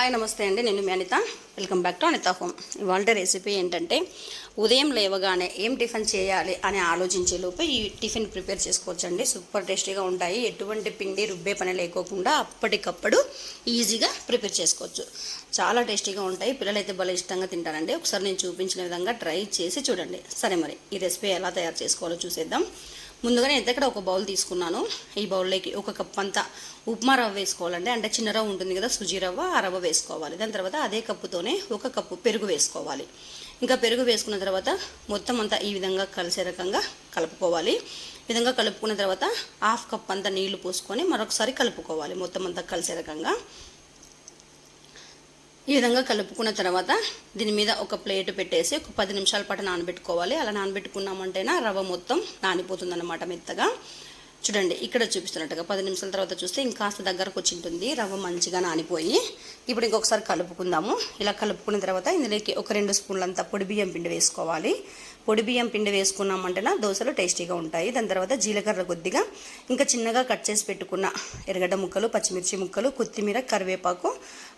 Hi నమస్తే అండి. నేను మీ Anitha. Welcome back to Anitha home ఇవాళ రెసిపీ ఏంటంటే ఉదయం లేవగానే ఏం టిఫిన్ చేయాలి అని ఆలోచించే లోపు ఈ టిఫిన్ ప్రిపేర్ చేసుకోవచ్చండి. సూపర్ టేస్టీగా ఉంటాయి. ఎటువంటి పిండి రుబ్బే పని లేకోకుండా అప్పటికప్పుడు ఈజీగా ప్రిపేర్ చేసుకోవచ్చు. చాలా టేస్టీగా ఉంటాయి. పిల్లలైతే భలే ఇష్టంగా తింటారండి. ఒకసారి నేను చూపించిన విధంగా ట్రై చేసి చూడండి. సరే మరి ఈ రెసిపీ ఎలా తయారు చేసుకోవాలో చూసేద్దాం. ముందుగా నేను ఇక్కడ ఒక బౌల్ తీసుకున్నాను. ఈ బౌల్లోకి ఒక కప్ అంతా ఉప్మా రవ్వ వేసుకోవాలండి. అంటే చిన్న రవ్వ ఉంటుంది కదా సుజీ రవ్వ ఆ రవ్వ వేసుకోవాలి. దాని తర్వాత అదే కప్పుతోనే ఒక కప్పు పెరుగు వేసుకోవాలి. ఇంకా పెరుగు వేసుకున్న తర్వాత మొత్తం అంతా ఈ విధంగా కలిసే రకంగా కలుపుకోవాలి. విధంగా కలుపుకున్న తర్వాత హాఫ్ కప్ అంతా నీళ్ళు పోసుకొని మరొకసారి కలుపుకోవాలి. మొత్తం అంతా కలిసే రకంగా. ఈ విధంగా కలుపుకున్న తర్వాత దీని మీద ఒక ప్లేట్ పెట్టేసి ఒక పది నిమిషాల పాటు నానబెట్టుకోవాలి. అలా నానబెట్టుకున్నామంటేనా రవ్వ మొత్తం నానిపోతుంది అన్నమాట మెత్తగా. చూడండి ఇక్కడ చూపిస్తున్నట్టుగా పది నిమిషాల తర్వాత చూస్తే ఇంకాస్త దగ్గరకు వచ్చి ఉంటుంది రవ్వ మంచిగా నానిపోయి ఇప్పుడు ఇంకొకసారి కలుపుకుందాము. ఇలా కలుపుకున్న తర్వాత ఇందులోకి ఒక రెండు స్పూన్లంతా పొడి బియ్యం పిండి వేసుకోవాలి. పొడి బియ్యం పిండి వేసుకున్నామంటేనా దోశలు టేస్టీగా ఉంటాయి. దాని తర్వాత జీలకర్ర కొద్దిగా ఇంకా చిన్నగా కట్ చేసి పెట్టుకున్న ఎర్రగడ్డ ముక్కలు పచ్చిమిర్చి ముక్కలు కొత్తిమీర కరివేపాకు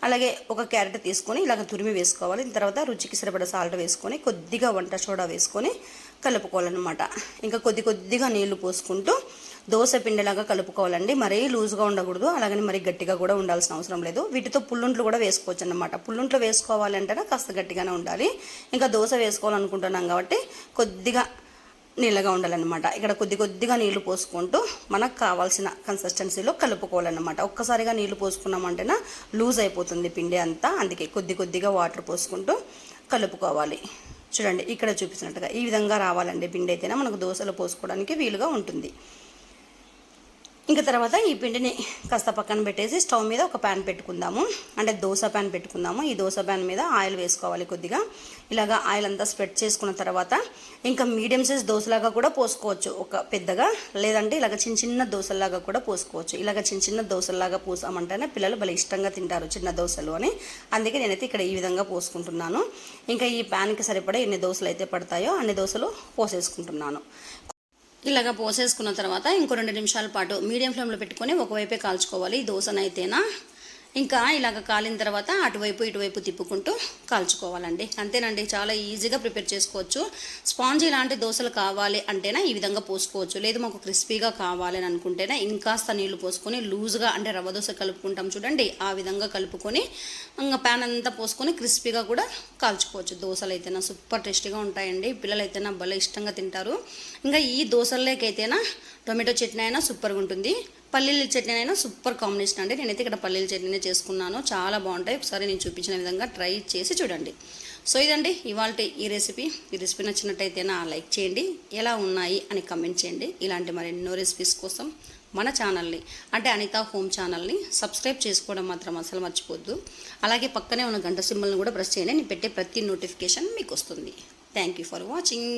అలాగే ఒక క్యారెట్ తీసుకొని ఇలాగ తురిమి వేసుకోవాలి. దాని తర్వాత రుచికి సరిపడ సాల్ట్ వేసుకొని కొద్దిగా వంట సోడా వేసుకొని కలుపుకోవాలన్నమాట. ఇంకా కొద్ది కొద్దిగా నీళ్ళు పోసుకుంటూ దోశ పిండిలాగా కలుపుకోవాలండి. మరీ లూజ్గా ఉండకూడదు. అలాగని మరీ గట్టిగా కూడా ఉండాల్సిన అవసరం లేదు. వీటితో పుల్లుంట్లు కూడా వేసుకోవచ్చు అనమాట పుల్లుంట్లు వేసుకోవాలంటేనే కాస్త గట్టిగానే ఉండాలి. ఇంకా దోశ వేసుకోవాలనుకుంటున్నాం కాబట్టి కొద్దిగా నీళ్ళగా ఉండాలన్నమాట. ఇక్కడ కొద్ది కొద్దిగా నీళ్ళు పోసుకుంటూ మనకు కావాల్సిన కన్సిస్టెన్సీలో కలుపుకోవాలన్నమాట. ఒక్కసారిగా నీళ్ళు పోసుకున్నామంటేనా లూజ్ అయిపోతుంది పిండి అంతా. అందుకే కొద్ది కొద్దిగా వాటర్ పోసుకుంటూ కలుపుకోవాలి. చూడండి ఇక్కడ చూపిస్తున్నట్టుగా ఈ విధంగా రావాలండి పిండి అయితేనే మనకు దోశలు పోసుకోవడానికి వీలుగా ఉంటుంది. ఇంకా తర్వాత ఈ పిండిని కాస్త పక్కన పెట్టేసి స్టవ్ మీద ఒక ప్యాన్ పెట్టుకుందాము. అంటే దోశ ప్యాన్ పెట్టుకుందాము. ఈ దోశ ప్యాన్ మీద ఆయిల్ వేసుకోవాలి కొద్దిగా. ఇలాగా ఆయిల్ అంతా స్ప్రెడ్ చేసుకున్న తర్వాత ఇంకా మీడియం సైజ్ దోశలాగా కూడా పోసుకోవచ్చు. ఒక పెద్దగా లేదంటే ఇలాగ చిన్న చిన్న దోశలాగా కూడా పోసుకోవచ్చు. ఇలాగ చిన్న చిన్న దోశలాగా పోసామంటేనే పిల్లలు భలే ఇష్టంగా తింటారు చిన్న దోశలు అని. అందుకే నేనైతే ఇక్కడ ఈ విధంగా పోసుకుంటున్నాను. ఇంకా ఈ ప్యాన్కి సరిపడే ఎన్ని దోశలు అయితే పడతాయో అన్ని దోశలు పోసేసుకుంటున్నాను. ఇలాగ పోసేసుకున్న తర్వాత ఇంకో రెండు నిమిషాల పాటు మీడియం ఫ్లేమ్లో పెట్టుకొని ఒకవైపే కాల్చుకోవాలి. దోశనైతేనా? ఇంకా ఇలాగ కాలిన తర్వాత అటువైపు ఇటువైపు తిప్పుకుంటూ కాల్చుకోవాలండి. అంతేనండి చాలా ఈజీగా ప్రిపేర్ చేసుకోవచ్చు. స్పాంజ్ ఇలాంటి దోశలు కావాలి అంటేనే ఈ విధంగా పోసుకోవచ్చు. లేదు మాకు క్రిస్పీగా కావాలి అని అనుకుంటేనే ఇంకాస్త నీళ్ళు పోసుకొని లూజ్గా అంటే రవ్వ దోశ కలుపుకుంటాం చూడండి ఆ విధంగా కలుపుకొని ఇంకా ప్యాన్ అంతా పోసుకొని క్రిస్పీగా కూడా కాల్చుకోవచ్చు. దోశలు అయితేనా సూపర్ టేస్టీగా ఉంటాయండి. పిల్లలు అయితేనా భలే ఇష్టంగా తింటారు. ఇంకా ఈ దోశల్లోకైతేనా టొమాటో చట్నీ అయినా సూపర్గా ఉంటుంది పల్లీల చట్నీ అయినా సూపర్ కాంబినేషన్ అండి. నేనైతే ఇక్కడ పల్లీల చట్నీనే చేసుకున్నాను. చాలా బాగుంటాయి. ఒకసారి నేను చూపించిన విధంగా ట్రై చేసి చూడండి. సో ఇదండి ఇవాళ ఈ రెసిపీ. ఈ రెసిపీ నచ్చినట్టయితే నా లైక్ చేయండి. ఎలా ఉన్నాయి అని కమెంట్ చేయండి. ఇలాంటి మరెన్నో రెసిపీస్ కోసం మన ఛానల్ని అంటే అనిత హోమ్ ఛానల్ని సబ్స్క్రైబ్ చేసుకోవడం మాత్రం అసలు మర్చిపోద్దు. అలాగే పక్కనే ఉన్న గంట సింబల్ని కూడా ప్రెస్ చేయండి. నేను పెట్టే ప్రతి నోటిఫికేషన్ మీకు వస్తుంది. Thank you for watching